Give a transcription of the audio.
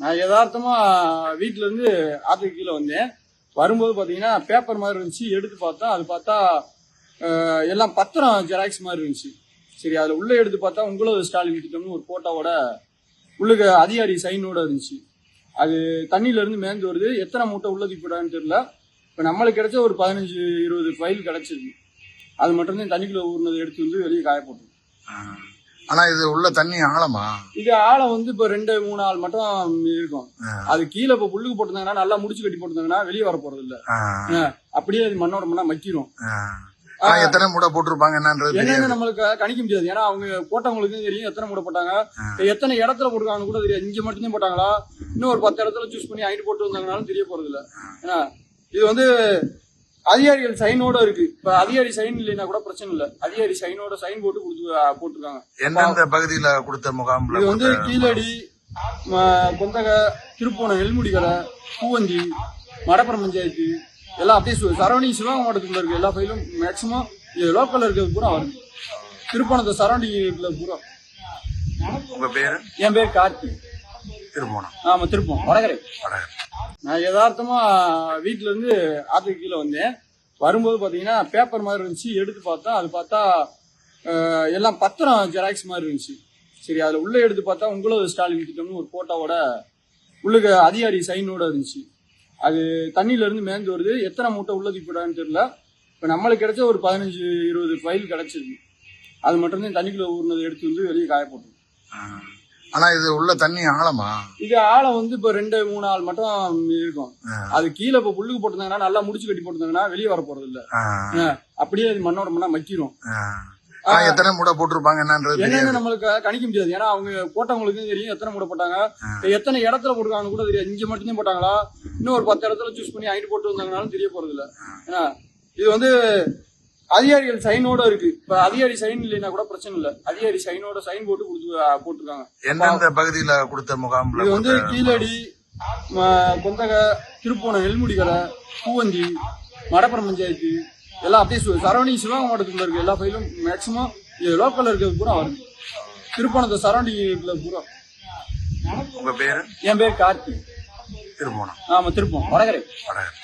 நான் யதார்த்தமா வீட்டுல இருந்து ஆத்துக்கு கீழே வந்தேன். வரும்போது பாத்தீங்கன்னா பேப்பர் மாதிரி இருந்துச்சு. எடுத்து பார்த்தா அது பார்த்தா எல்லாம் பத்திரம் ஜெராக்ஸ் மாதிரி இருந்துச்சு. சரி அதுல உள்ள எடுத்து பார்த்தா உங்களது ஸ்டாலின் திட்டம்னு ஒரு போட்டோவோட உள்ளுக்கு அதிகாரி சைனோட இருந்துச்சு. அது தண்ணியில இருந்து மேந்து வருது. எத்தனை மூட்டை உள்ள போடான்னு தெரியல. இப்போ நம்மளுக்கு கிடைச்ச ஒரு பதினஞ்சு இருபது ஃபைல் கிடைச்சிருக்கு. அது மட்டும்தான் தண்ணிக்குள்ள ஊர்னது எடுத்து வந்து வெளியே காய போட்டோம் ஆனா இது உள்ள தண்ணி ஆழமா? இது ஆழம் வந்து இப்போ ரெண்டு மூணு ஆள் மட்டும் இருக்கும். அது கீழே இப்போ புல்லுக்கு போட்டிருந்தாங்கன்னா நல்லா முடிச்சு கட்டி போட்டிருந்தாங்கன்னா வெளியே வர போறது இல்ல. அப்படியே அது மண்ணோட மண்ணா மக்கிரும். எத்தனை மூட்டை போட்டிருப்பாங்க என்னன்றது என்னன்னு நம்மளுக்கு கணிக்க முடியாது. ஏன்னா அவங்க போட்டவங்களுக்கும் தெரியும் எத்தனை மூட்டை போட்டாங்க. எத்தனை இடத்துல போட்டுருக்காங்கன்னு கூட தெரியாது. இங்க மட்டும்தான் போட்டாங்களா? இன்னும் ஒரு பத்து இடத்துல சூஸ் பண்ணி ஐட்டு போட்டு வந்தாங்கனாலும் தெரிய போறது இல்ல. ஏன்னா இது வந்து அதிகாரிகள் சைனோட இருக்கு. இப்ப அதிகாரி சைன் இல்லைன்னா கூட பிரச்சனை இல்ல. அதிகாரி சைனோட சைன் போட்டு கொடுத்து போட்டிருக்காங்க. எந்தெந்த பகுதியில கொடுத்த முகாம்ல இது வந்து கீழடி கொந்தக திருப்போணம் எல்முடிகரை பூவந்தி மடப்புறம் பஞ்சாயத்து எல்லாம் அப்படியே சரௌண்டிங் சிவகங்கை மாவட்டத்துக்குள்ள இருக்கு எல்லா ஃபைலும் மேக்சிமம் லோக்கல்ல இருக்கிறது பூரா வருது திருப்போணத்தை சரௌண்டிங் இருக்கிறது பூரா. உங்க பேரு? என் பேர் கார்த்தி. திருமணம் ஆமா திருப்போம் வடகரை. வடகர். நான் யதார்த்தமா வீட்டுல இருந்து ஆத்துக்கு கீழே வந்தேன். வரும்போது பாத்தீங்கன்னா பேப்பர் மாதிரி இருந்துச்சு. எடுத்து பார்த்தா அது பார்த்தா எல்லாம் பத்திரம் ஜெராக்ஸ் மாதிரி இருந்துச்சு. சரி அதுல உள்ள எடுத்து பார்த்தா உங்களோட ஸ்டாலின் திட்டம்னு ஒரு போட்டோவோட உள்ளுக்கு அதிகாரி சைனோட இருந்துச்சு. அது தண்ணியில இருந்து மேந்து வருது. எத்தனை மூட்டை உள்ளது தூக்கிடான்னு தெரியல. இப்போ நம்மளுக்கு கிடைச்ச ஒரு பதினஞ்சு இருபது ஃபைல் கிடைச்சிருக்கு. அது மட்டும்தான் தண்ணிக்குள்ள ஊறினதை எடுத்து வந்து வெளியே காய போட்டோம் ஆனா இது உள்ள தண்ணி ஆழமா? இது ஆழம் வந்து இப்போ ரெண்டு மூணு ஆள் மட்டும் இருக்கும். அது கீழே இப்போ புல்லுக்கு போட்டிருந்தாங்கன்னா நல்லா முடிச்சு கட்டி போட்டிருந்தாங்கன்னா வெளியே வர போறது இல்ல. அப்படியே அது மண்ணோட மண்ணா மக்கிரும். எத்தனை மூட்டை போட்டிருப்பாங்க என்னன்றது என்னன்னு நம்மளுக்கு கணிக்க முடியாது. ஏன்னா அவங்க போட்டவங்களுக்கும் தெரியும் எத்தனை மூட போட்டாங்க. எத்தனை இடத்துல போட்டுருக்காங்கன்னு கூட தெரியாது. இங்க மட்டும்தான் போட்டாங்களா? இன்னும் ஒரு பத்து இடத்துல சூஸ் பண்ணி ஐட்டு போட்டு வந்தாங்கனாலும் தெரிய போறது இல்ல. இது வந்து அதிகாரிகள் சைனோட இருக்கு. இப்ப அதிகாரி சைன் இல்லைன்னா கூட பிரச்சனை இல்ல. அதிகாரி சைனோட சைன் போட்டு கொடுத்து போட்டிருக்காங்க. எந்தெந்த பகுதியில கொடுத்த முகாம்ல இது வந்து கீழடி கொந்தக திருப்போணம் எல்முடிகரை பூவந்தி மடப்புறம் பஞ்சாயத்து எல்லாம் அப்படியே சரௌண்டிங் சிவகங்கை மாவட்டத்துக்குள்ள இருக்கு எல்லா ஃபைலும் மேக்சிமம் லோக்கல்ல இருக்கிறது பூரா வருது. திருப்போணத்தை சரௌண்டிங் இருக்கிறது பூரா. உங்க பேரு? என் பேர் கார்த்தி. திருமணம் ஆமா திருப்போம் வடகரை. வடகர்.